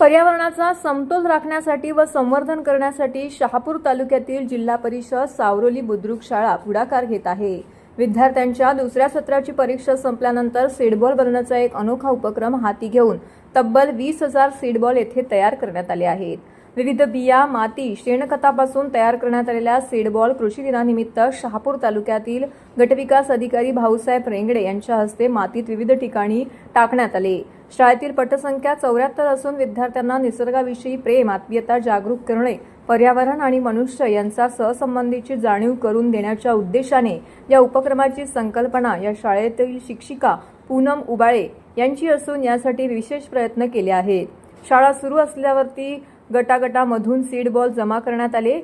पर्यावरणाचा समतोल राखण्यासाठी व संवर्धन करण्यासाठी शहापूर तालुक्यातील जिल्हा परिषद सावरोली बुद्रुक शाळा पुढाकार घेत आहे. विद्यार्थ्यांच्या दुसऱ्या सत्राची परीक्षा संपल्यानंतर सीडबॉल बनवण्याचा एक अनोखा उपक्रम हाती घेऊन तब्बल वीस हजार सीडबॉल येथे तयार करण्यात आले आहेत. विविध बिया माती शेणखतापासून तयार करण्यात आलेल्या सीडबॉल कृषी दिनानिमित्त शहापूर तालुक्यातील गटविकास अधिकारी भाऊसाहेब रेंगडे यांच्या हस्ते मातीत विविध ठिकाणी टाकण्यात आले. शाळेतील पटसंख्या चौऱ्याहत्तर असून विद्यार्थ्यांना निसर्गाविषयी प्रेम आत्मीयता जागरूक करणे पर्यावरण आणि मनुष्य यांचा सहसंबंधीची जाणीव करून देण्याच्या उद्देशाने या उपक्रमाची संकल्पना या शाळेतील शिक्षिका पूनम उबाळे यांची असून यासाठी विशेष प्रयत्न केले आहेत. शाळा सुरू असल्यावरती गटागटामधून सीड बॉल जमा करण्यात आले.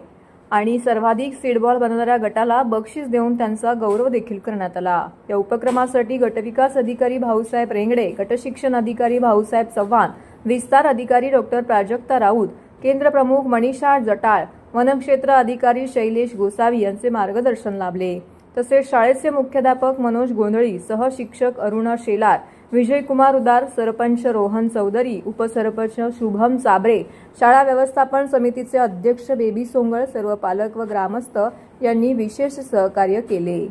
आणि सर्वाधिक सीडबॉल बनवणाऱ्या गटाला बक्षीस देऊन त्यांचा गौरव देखील करण्यात आला. या उपक्रमासाठी गटविकास अधिकारी भाऊसाहेब रेंगडे गटशिक्षण अधिकारी भाऊसाहेब चव्हाण विस्तार अधिकारी डॉक्टर प्राजक्ता राऊत केंद्र प्रमुख मनीषा जटाळ वनक्षेत्र अधिकारी शैलेश गोसावी यांचे मार्गदर्शन लाभले. तसेच शाळेचे मुख्याध्यापक मनोज गोंधळी सहशिक्षक अरुणा शेलार विजयकुमार उदार सरपंच रोहन चौधरी उपसरपंच शुभम चाबरे शाळा व्यवस्थापन समितीचे अध्यक्ष बेबी सोंगळ सर्व पालक व ग्रामस्थ यांनी विशेष सहकार्य केले.